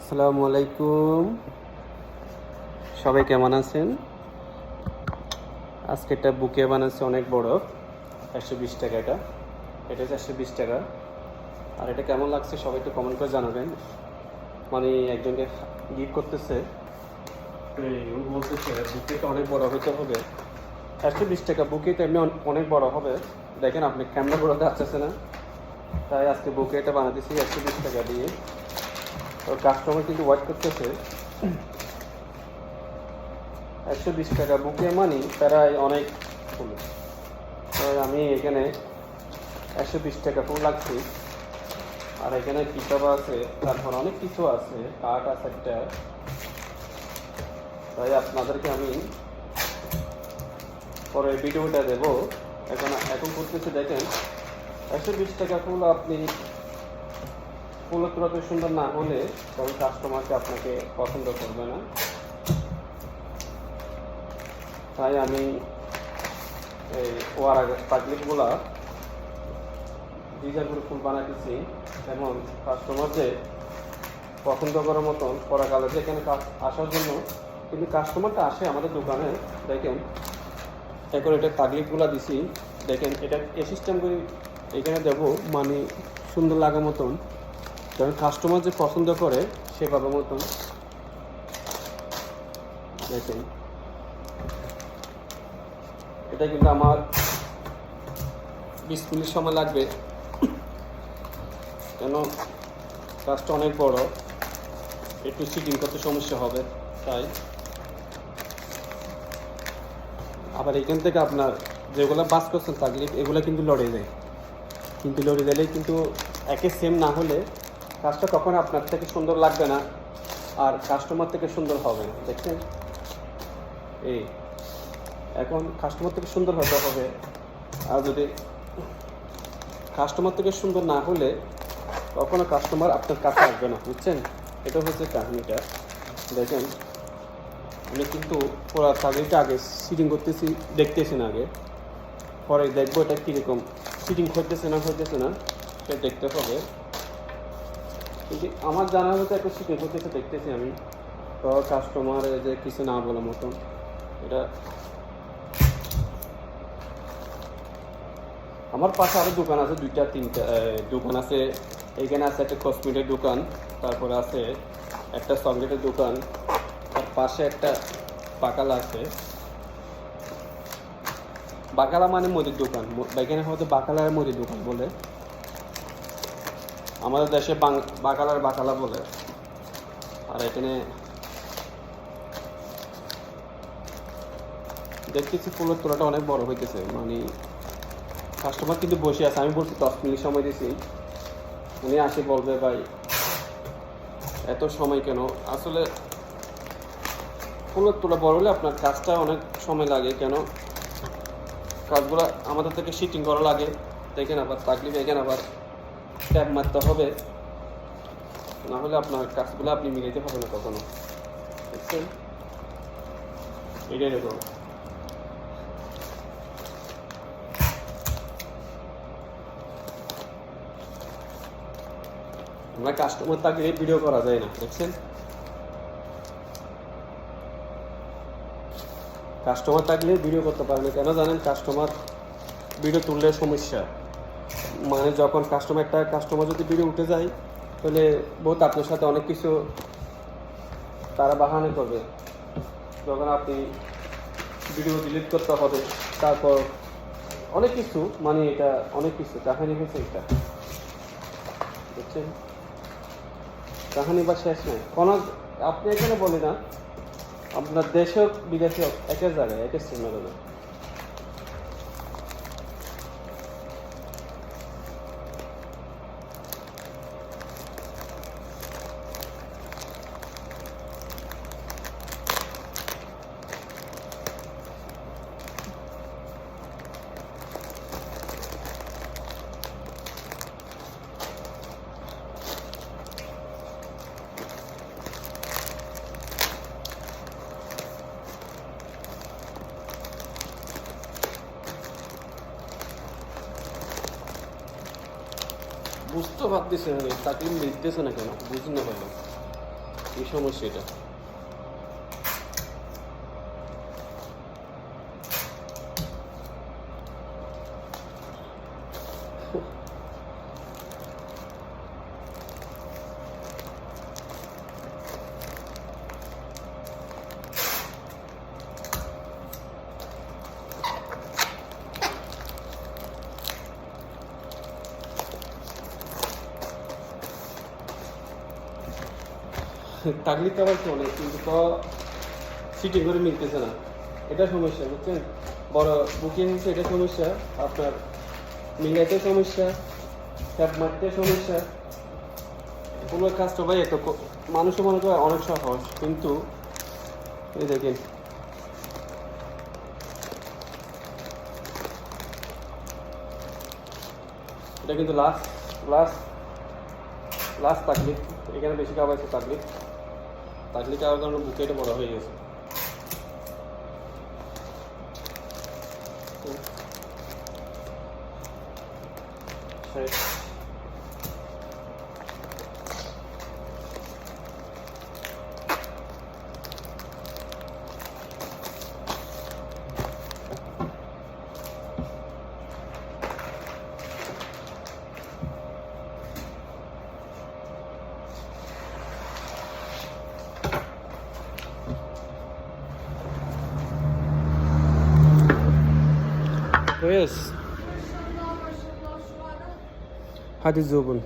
আসসালামু আলাইকুম। সবাই কেমন আছেন? আজকে একটা বুকে বানাচ্ছে অনেক বড় একশো বিশ টাকা এটা। এটা একশো বিশ টাকা। আর এটা কেমন লাগছে সবাই একটু কমেন্ট করে জানাবেন। মানে একজনকে গিফট করতেছে। বলতেছে বুকেটা অনেক বড় হতে হবে। একশো বিশ টাকা, বুকে তো এমনি অনেক বড় হবে। দেখেন আপনি ক্যামেরা বড়তে আসতেছে না। তাই আজকে বুকে এটা বানাতেছি, একশো বিশ টাকা দিয়ে। ওর কাস্টমার কিন্তু ওয়েট করতেছে। একশো বিশ টাকা বুকে মানি প্রায় অনেক ফুল। আমি এখানে একশো বিশ টাকা ফুল লাগছি আর এখানে কিতাব আছে, তারপর অনেক কিছু আছে, কাঠ আছে একটা। তাই আপনাদেরকে আমি পরে ভিডিওটা দেবো। এখন এখন করতেছি, দেখেন। একশো বিশ টাকা ফুল আপনি ফুল তুলাতে সুন্দর না হলে তবে কাস্টমারকে আপনাকে পছন্দ করবে না। তাই আমি এই ওয়ার পাগলিকগুলা ডিজাইন করে ফুল বানাতেছি এবং কাস্টমারদের পছন্দ করার মতন পরাকালে এখানে কাজ- আসার জন্য, কিন্তু কাস্টমারটা আসে আমাদের দোকানে, দেখেন এখন এটা তাগলিকগুলা দিছি, দেখেন, এটা এ সিস্টেম এখানে দেবো মানে সুন্দর লাগা মতন। কারণ কাস্টমার যে পছন্দ করে, সে সেভাবে মতন। দেখেন। এটা কিন্তু আমার বিশ মিনিট সময় লাগবে। কেন? কাজটা অনেক বড়। একটু সিটিং করতে সমস্যা হবে, তাই। আবার এখান থেকে আপনার যেগুলো বাস করছেন তাকলিফ এগুলো কিন্তু লড়ে যায়। কিন্তু লড়ে দিলেই কিন্তু একে সেম না হলে কাজটা তখন আপনার থেকে সুন্দর লাগবে না আর কাস্টমার থেকে সুন্দর হবে না, দেখছেন? এই, এখন কাস্টমার থেকে সুন্দর হতে হবে। আর যদি কাস্টমার থেকে সুন্দর না হলে কখনো কাস্টমার আপনার কাছে আসবে না, বুঝছেন? এটা হচ্ছে কাহিনিটা। দেখেন, আমি কিন্তু পুরো চাকরিটা আগে সিটিং করতেছি, দেখতেছি না আগে। পরে দেখব এটা কীরকম। সিটিং করতেছে না করতেছে না সেটা দেখতে হবে। কিন্তু আমার জানা মতো একটা সিটিং করতেছে দেখতেছি আমি। তো কাস্টমার যে কিছু না বলার মতন, এটা আমার পাশে আরও দোকান আছে, দুইটা, তিনটা দোকান আছে। এইখানে আছে একটা কসমেটিক দোকান, তারপরে আছে একটা চকলেটের দোকান। তার পাশে একটা পাকাল আছে। বাকালা মানে মুদির দোকান। এখানে হয়তো বাকালার মুদির দোকান বলে। আমাদের দেশে বাকালার বাকালা বলে। আর এখানে দেখতেছি ফুলের তোলাটা অনেক বড় হইতেছে। মানে কাস্টমার কিন্তু বসে আছে। আমি বলছি, দশ মিনিট সময় দিয়েছি উনি আসে বলবে, ভাই, এত সময় কেন? আসলে ফুলের তোলা বড় হলে আপনার কাজটা অনেক সময় লাগে। কেন? কাজগুলো আমাদের থেকে শিটিং করা লাগে। দেখেন আবার তাকলিফ, এখানে আবার ট্যাপ মারতে হবে। না হলে আপনার কাজগুলো আপনি মিলাইতে পারবেন না কখনো। বুঝছেন এটাই এরকম আমরা কাস্টমার থাকলে ভিডিও করা যায় না, দেখছেন? কাস্টমার থাকলে ভিডিও করতে পারে না কেন জানেন? কাস্টমার ভিডিও তুললে সমস্যা। মানে যখন কাস্টমার একটা কাস্টমার যদি ভিডিও উঠে যায়, তাহলে বহুত আপনার সাথে অনেক কিছু তারা বাহানা করবে। যখন আপনি ভিডিও ডিলিট করতে হবে, তারপর অনেক কিছু মানে এটা অনেক কিছু, কাহিনী হয়েছে এটা। বুঝছেন? কাহানি বা শেষ নেই। কোনো, আপনি এখানে বলি না আপনার দেশেও বিদেশেও একের জায়গায় একের জায়গায় বুঝতে পারতেছে না তাকে দেখতেছে না কেন? বুঝতে না ভালো এই সমস্যা আবার কি অনেক কিন্তু তো সিটিং করে মিলতেছে না। এটা সমস্যা, বুঝছেন? বড় বুকিং হচ্ছে, এটা সমস্যা। আপনার মিলাইতে সমস্যা ট্যাপ মারতে সমস্যা। কোনো কাজটা ভাই এত মানুষও মনে করে অনেক সহজ, কিন্তু এই দেখেন। এটা কিন্তু লাস্ট লাস্ট লাস্ট তাকলিফ এখানে বেশি হয়েছে তাকলিফ তাকলিফ খাওয়ার কারণে বুকে এটা বড় হয়ে গেছে শেষ। is. Hadi Zubul.